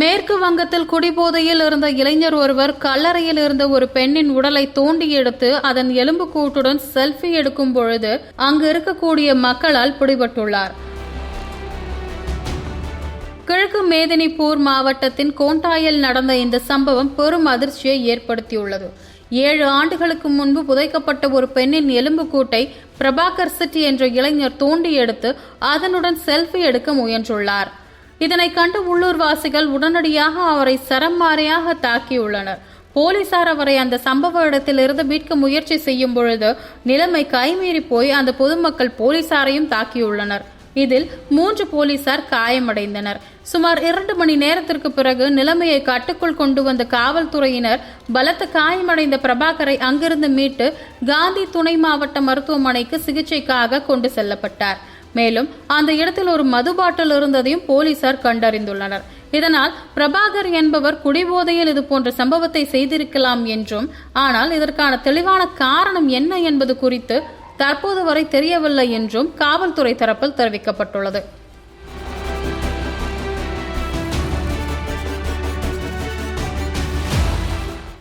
மேற்கு வங்கத்தில் குடிபோதையில் இருந்த இளைஞர் ஒருவர் கல்லறையில் இருந்த ஒரு பெண்ணின் உடலை தோண்டி எடுத்து அதன் எலும்புக்கூட்டுடன் செல்ஃபி எடுக்கும் பொழுது அங்கு இருக்கக்கூடிய மக்களால் பிடிபட்டுள்ளார். கிழக்கு மேதினிப்பூர் மாவட்டத்தின் கோண்டாயில் நடந்த இந்த சம்பவம் பெரும் அதிர்ச்சியை ஏற்படுத்தியுள்ளது. ஏழு ஆண்டுகளுக்கு முன்பு புதைக்கப்பட்ட ஒரு பெண்ணின் எலும்புக்கூட்டை பிரபாகர் சிட்டி என்ற இளைஞர் தோண்டி எடுத்து அதனுடன் செல்ஃபி எடுக்க முயன்றுள்ளார். இதனை கண்டு உள்ளூர்வாசிகள் உடனடியாக அவரை சரமாரியாக தாக்கியுள்ளனர். போலீசார் அவரை அந்த சம்பவ இடத்திலிருந்து மீட்க முயற்சி செய்யும் பொழுது நிலைமை கைமீறி போய் அந்த பொதுமக்கள் போலீசாரையும் தாக்கியுள்ளனர். இதில் மூன்று போலீசார் காயமடைந்தனர். சுமார் இரண்டு மணி நேரத்திற்கு பிறகு நிலைமையை கட்டுக்குள் கொண்டு வந்த காவல்துறையினர் பலத்த காயமடைந்த பிரபாகரை அங்கிருந்து மீட்டு காந்தி துணை மாவட்ட மருத்துவமனைக்கு சிகிச்சைக்காக கொண்டு செல்லப்பட்டார். மேலும் அந்த இடத்தில் ஒரு மது பாட்டில் இருந்ததையும் போலீசார் கண்டறிந்துள்ளனர். இதனால் பிரபாகர் என்பவர் குடிபோதையில் இது போன்ற சம்பவத்தை செய்திருக்கலாம் என்றும் ஆனால் இதற்கான தெளிவான காரணம் என்ன என்பது குறித்து தற்போது வரை தெரியவில்லை என்றும் காவல்துறை தரப்பில் தெரிவிக்கப்பட்டுள்ளது.